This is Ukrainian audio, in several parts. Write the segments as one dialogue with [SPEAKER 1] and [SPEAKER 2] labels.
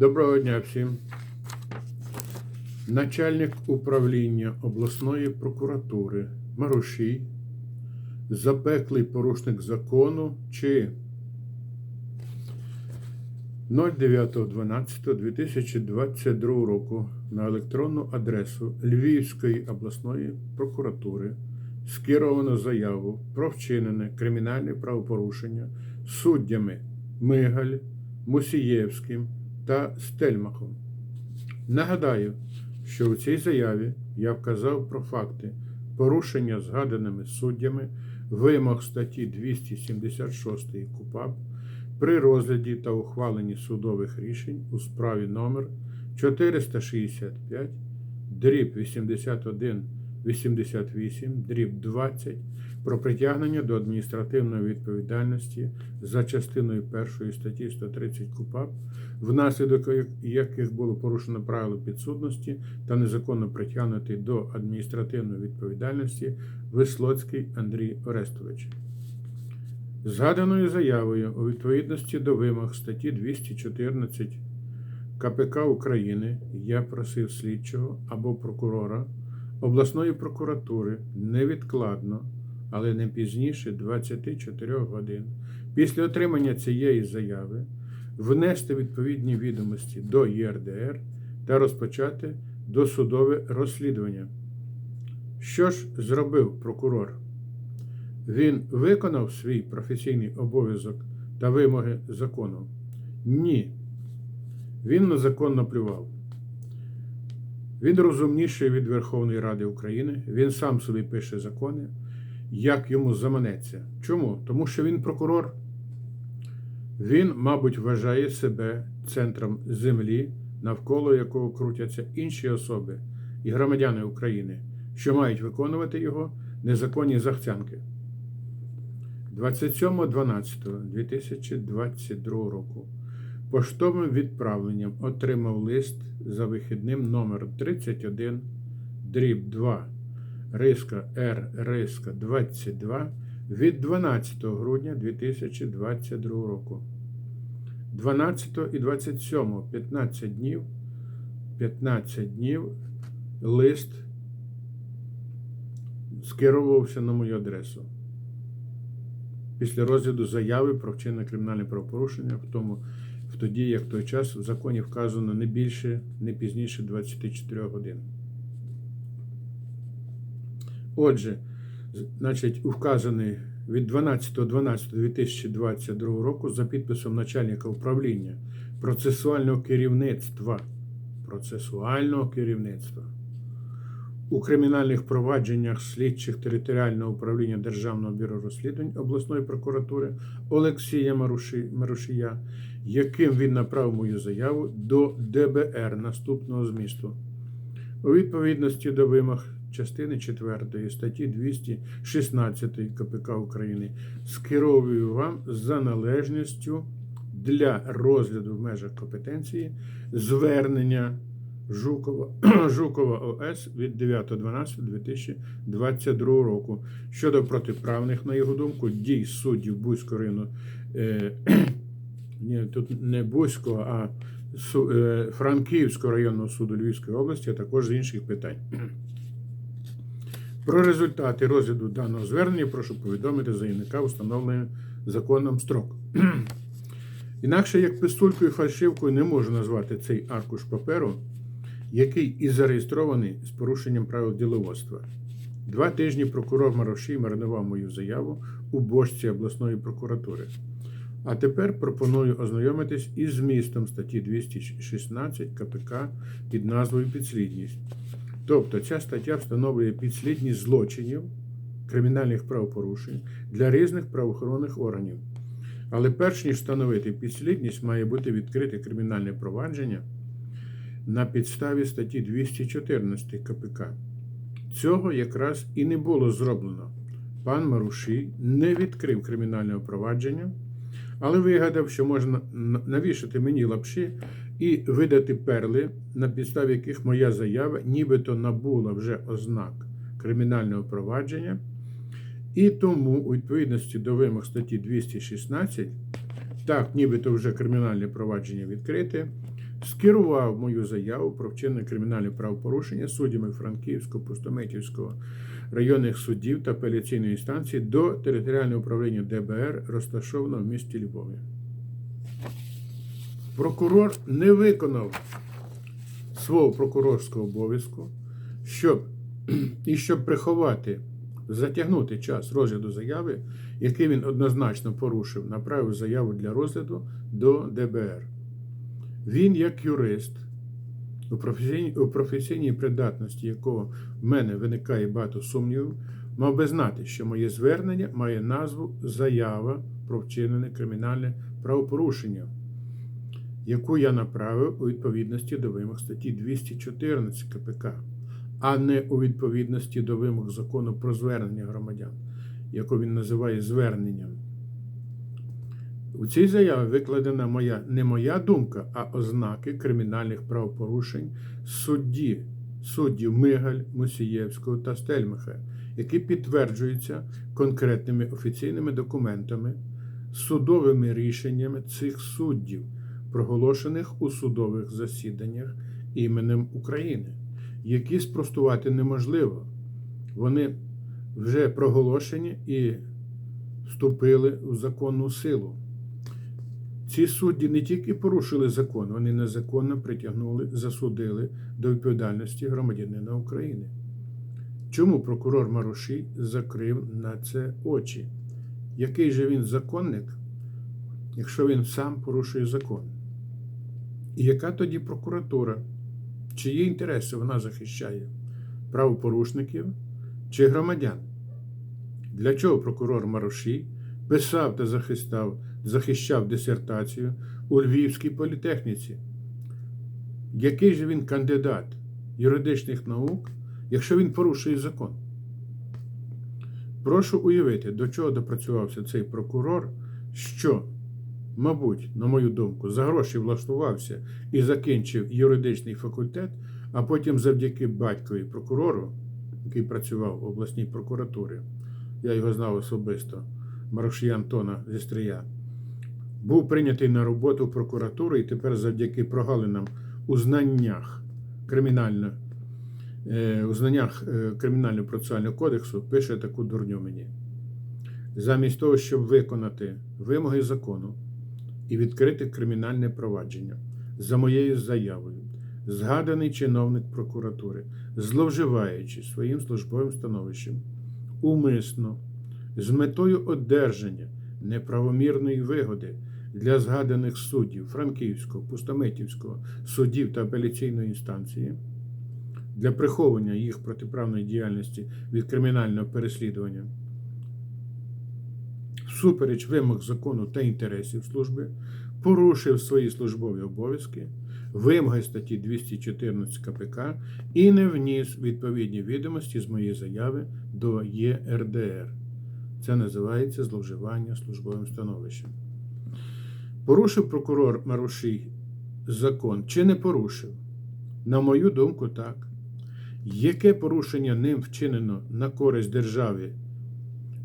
[SPEAKER 1] Доброго дня всім. Начальник управління обласної прокуратури Марушій, запеклий порушник закону чи 09.12.2022 року на електронну адресу Львівської обласної прокуратури скеровано заяву про вчинене кримінальне правопорушення суддями Мигаль, Мусієвським та Стельмахом. Нагадаю, що у цій заяві я вказав про факти порушення згаданими суддями вимог статті 276 КУПАП при розгляді та ухваленні судових рішень у справі номер 465 дріб 81 88 дріб 20 про притягнення до адміністративної відповідальності за частиною 1 статті 130 КУПАП, внаслідок яких було порушено правила підсудності та незаконно притягнутий до адміністративної відповідальності Вислоцький Андрій Орестович. Згаданою заявою у відповідності до вимог статті 214 КПК України я просив слідчого або прокурора обласної прокуратури невідкладно, але не пізніше 24 годин після отримання цієї заяви внести відповідні відомості до ЄРДР та розпочати досудове розслідування. Що ж зробив прокурор? Він виконав свій професійний обов'язок та вимоги закону? Ні. Він на закон наплював. Він розумніший від Верховної Ради України. Він сам собі пише закони, як йому заманеться. Чому? Тому що він прокурор. Він, мабуть, вважає себе центром землі, навколо якого крутяться інші особи і громадяни України, що мають виконувати його незаконні захцянки. 27.12.2022 року поштовим відправленням отримав лист за вихідним номер 31 дріб 2 риска Р риска 22 від 12 грудня 2022 року. 12 і 27 15 днів 15 днів лист скеровувався на мою адресу. Після розгляду заяви про вчинення кримінальне правопорушення, в тому в тоді, як в той час в законі вказано не більше, не пізніше 24 годин. Отже, значить, вказаний від 12.12.2022 року за підписом начальника управління процесуального керівництва процесуального керівництва у кримінальних провадженнях слідчих територіального управління Державного бюро розслідувань обласної прокуратури Олексія Марушія, яким він направив мою заяву до ДБР наступного змісту. У відповідності до вимог частини 4 статті 216 КПК України скеровую вам за належністю для розгляду в межах компетенції звернення Жукова, Жукова ОС від 9.12.2022 року щодо протиправних, на його думку, дій суддів Бузького району, е, ні, тут не Бузького, а е, Франківського районного суду Львівської області, а також з інших питань. Про результати розгляду даного звернення прошу повідомити заявника встановлений законом строк. Інакше як пистулькою фальшивкою не можу назвати цей аркуш паперу, який і зареєстрований з порушенням правил діловодства. Два тижні прокурор Марошій маринував мою заяву у божці обласної прокуратури. А тепер пропоную ознайомитись із змістом статті 216 КПК під назвою Підслідність. Тобто ця стаття встановлює підслідність злочинів, кримінальних правопорушень для різних правоохоронних органів. Але перш ніж встановити підслідність, має бути відкрите кримінальне провадження на підставі статті 214 КПК. Цього якраз і не було зроблено. Пан Марушій не відкрив кримінального провадження, але вигадав, що можна навішати мені лапші і видати перли, на підставі яких моя заява нібито набула вже ознак кримінального провадження. І тому, у відповідності до вимог статті 216 так, нібито вже кримінальне провадження відкрите, скерував мою заяву про вчинення кримінальних правопорушення суддями Франківського, Пустомитівського районних судів та апеляційної інстанції до територіального управління ДБР, розташованого в місті Львові. Прокурор не виконав свого прокурорського обов'язку, щоб і щоб приховати, затягнути час розгляду заяви, який він однозначно порушив, направив заяву для розгляду до ДБР. Він, як юрист, у професійній, у професійній придатності якого в мене виникає багато сумнівів, мав би знати, що моє звернення має назву Заява про вчинене кримінальне правопорушення, яку я направив у відповідності до вимог статті 214 КПК, а не у відповідності до вимог закону про звернення громадян, яку він називає зверненням. У цій заяві викладена моя не моя думка, а ознаки кримінальних правопорушень судді, суддів Мигаль, Мусієвського та Стельмаха, які підтверджуються конкретними офіційними документами, судовими рішеннями цих суддів, проголошених у судових засіданнях іменем України, які спростувати неможливо. Вони вже проголошені і вступили у законну силу. Ці судді не тільки порушили закон, вони незаконно притягнули, засудили до відповідальності громадянина України. Чому прокурор Марушій закрив на це очі? Який же він законник, якщо він сам порушує закон? І яка тоді прокуратура? Чиї інтереси вона захищає? Правопорушників чи громадян? Для чого прокурор Марушій писав та захистав, захищав дисертацію у Львівській політехніці? Який же він кандидат юридичних наук, якщо він порушує закон? Прошу уявити, до чого допрацювався цей прокурор, що, мабуть, на мою думку, за гроші влаштувався і закінчив юридичний факультет, а потім завдяки батькові прокурору, який працював в обласній прокуратурі, я його знав особисто, Марушія Антона зі Стрия, був прийнятий на роботу в прокуратуру і тепер завдяки прогалинам у знаннях кримінального е, у знаннях е, кримінального процесуального кодексу пише таку дурню мені. Замість того, щоб виконати вимоги закону і відкрити кримінальне провадження за моєю заявою, згаданий чиновник прокуратури, зловживаючи своїм службовим становищем, умисно, з метою одержання неправомірної вигоди для згаданих суддів Франківського, Пустомитівського суддів та апеляційної інстанції для приховування їх протиправної діяльності від кримінального переслідування всупереч вимог закону та інтересів служби, порушив свої службові обов'язки, вимоги статті 214 КПК і не вніс відповідні відомості з моєї заяви до ЄРДР. Це називається зловживання службовим становищем. Порушив прокурор Марушій закон чи не порушив? На мою думку, так. Яке порушення ним вчинено на користь держави?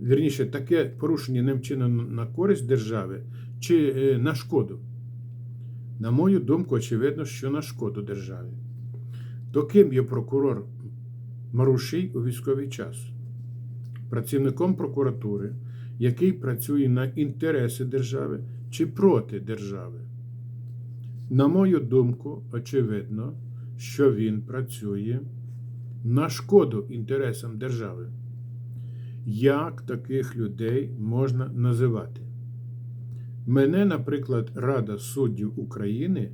[SPEAKER 1] Вірніше, таке порушення ним вчинено на користь держави чи е, на шкоду? На мою думку, очевидно, що на шкоду державі. То ким є прокурор Марушій у військовий час? Працівником прокуратури, який працює на інтереси держави чи проти держави? На мою думку, очевидно, що він працює на шкоду інтересам держави. Як таких людей можна називати? Мене, наприклад, Рада суддів України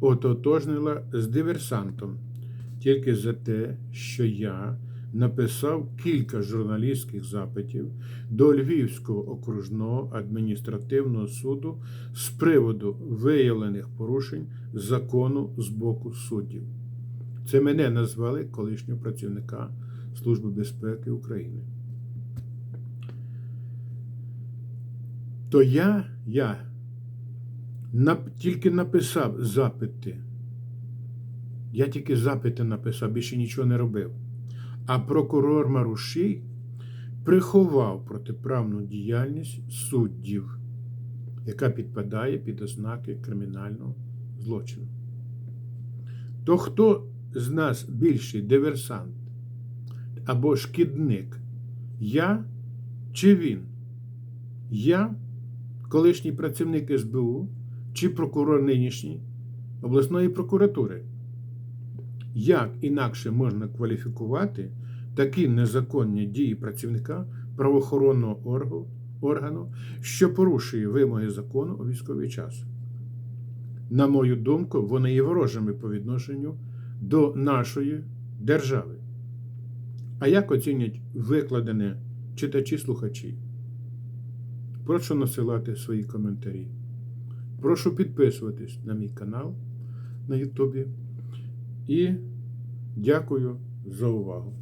[SPEAKER 1] ототожнила з диверсантом тільки за те, що я написав кілька журналістських запитів до Львівського окружного адміністративного суду з приводу виявлених порушень закону з боку суддів. Це мене назвали колишнього працівника Служби безпеки України. То я, я тільки написав запити. Я тільки запити написав, більше нічого не робив. А прокурор Марушій приховав протиправну діяльність суддів, яка підпадає під ознаки кримінального злочину. То хто з нас більший диверсант або шкідник? Я чи він? Я, колишній працівник СБУ чи прокурор нинішній обласної прокуратури? Як інакше можна кваліфікувати такі незаконні дії працівника правоохоронного органу, що порушує вимоги закону у військовий час? На мою думку, вони є ворожими по відношенню до нашої держави. А як оцінять викладене читачі-слухачі? Прошу насилати свої коментарі. Прошу підписуватись на мій канал на Ютубі. І дякую за увагу.